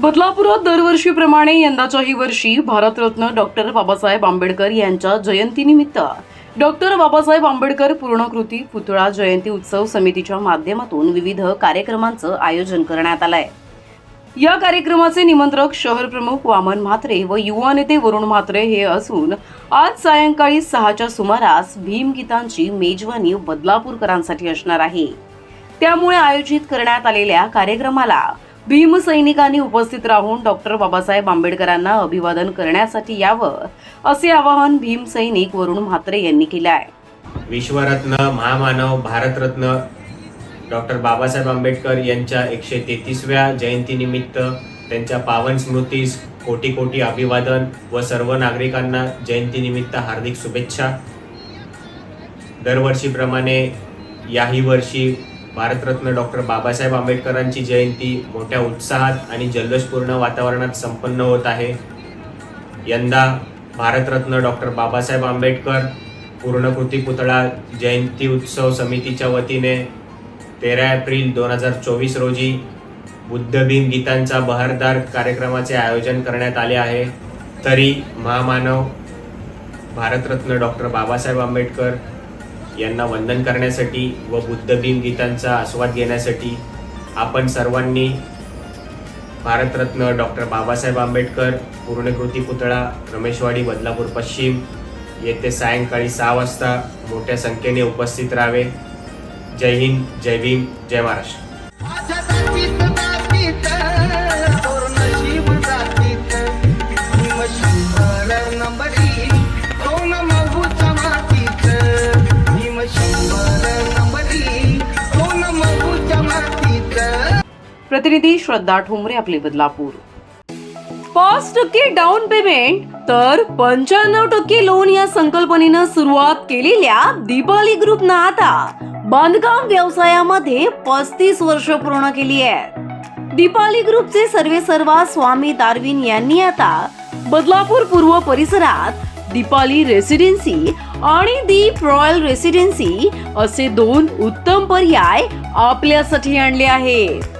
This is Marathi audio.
बदलापुरात दरवर्षीप्रमाणे यंदाच्याही वर्षी भारतरत्न डॉक्टर बाबासाहेब आंबेडकर यांच्या जयंतीनिमित्त डॉक्टर बाबासाहेब आंबेडकर पूर्णकृती पुतळा जयंती उत्सव समितीच्या माध्यमातून विविध कार्यक्रमांचं आयोजन करण्यात आलंय. या कार्यक्रमाचे निमंत्रक शहर प्रमुख वामन म्हात्रे व युवा नेते वरुण म्हात्रे हे असून आज सायंकाळी सहाच्या सुमारास भीमगीतांची मेजवानी बदलापूरकरांसाठी असणार आहे. त्यामुळे आयोजित करण्यात आलेल्या कार्यक्रमाला भीमसैनिकांनी उपस्थित राहून डॉक्टर बाबासाहेब आंबेडकरांना अभिवादन करण्यासाठी यावं असे आवाहन भीमसैनिक वरुण म्हात्रे यांनी केले आहे. विश्वरत्न महामानव भारतरत्न डॉक्टर बाबासाहेब आंबेडकर यांच्या एकशे तेहतीसव्या जयंतीनिमित्त त्यांच्या पावन स्मृतीस कोटी कोटी अभिवादन व सर्व नागरिकांना जयंतीनिमित्त हार्दिक शुभेच्छा. दरवर्षीप्रमाणे याही वर्षी भारतरत्न डॉक्टर बाबासाहेब आंबेडकरांची जयंती मोठ्या उत्साहात आणि जल्लोषपूर्ण वातावरणात संपन्न होत आहे. यंदा भारतरत्न डॉक्टर बाबासाहेब आंबेडकर पूर्णकृती पुतळा जयंती उत्सव समितीच्या वतीने तेरा एप्रिल दोन हजार चोवीस रोजी बुद्धभीम गीतांचा बहरदार कार्यक्रमाचे आयोजन करण्यात आले आहे. तरी महामानव भारतरत्न डॉक्टर बाबासाहेब आंबेडकर यांना वंदन करण्यासाठी व बुद्धभीम गीतांचा आस्वाद घेण्यासाठी आपण सर्वांनी भारतरत्न डॉक्टर बाबासाहेब आंबेडकर पूर्णकृती पुतळा रमेशवाडी बदलापूर पश्चिम येथे सायंकाळी सहा वाजता मोठ्या संख्येने उपस्थित राहावे. जय हिंद जय भीम जय महाराष्ट्र. प्रतिनिधी श्रद्धा ठोंबरे आपले बदलापूर. पाच टक्के डाऊन पेमेंट तर पंच्याण्णव टक्के लोन या संकल्पनेनं सुरुवात केलेल्या दीपाली ग्रुपनं आता बांधकाम व्यवसायामध्ये पस्तीस वर्ष पूर्ण केली आहेत. दीपाली ग्रुपचे सर्वे सर्वा स्वामी दार्विन यांनी आता बदलापूर पूर्व परिसरात दीपाली रेसिडेन्सी आणि दीप रॉयल रेसिडेन्सी असे दोन उत्तम पर्याय आपल्यासाठी आणले आहेत.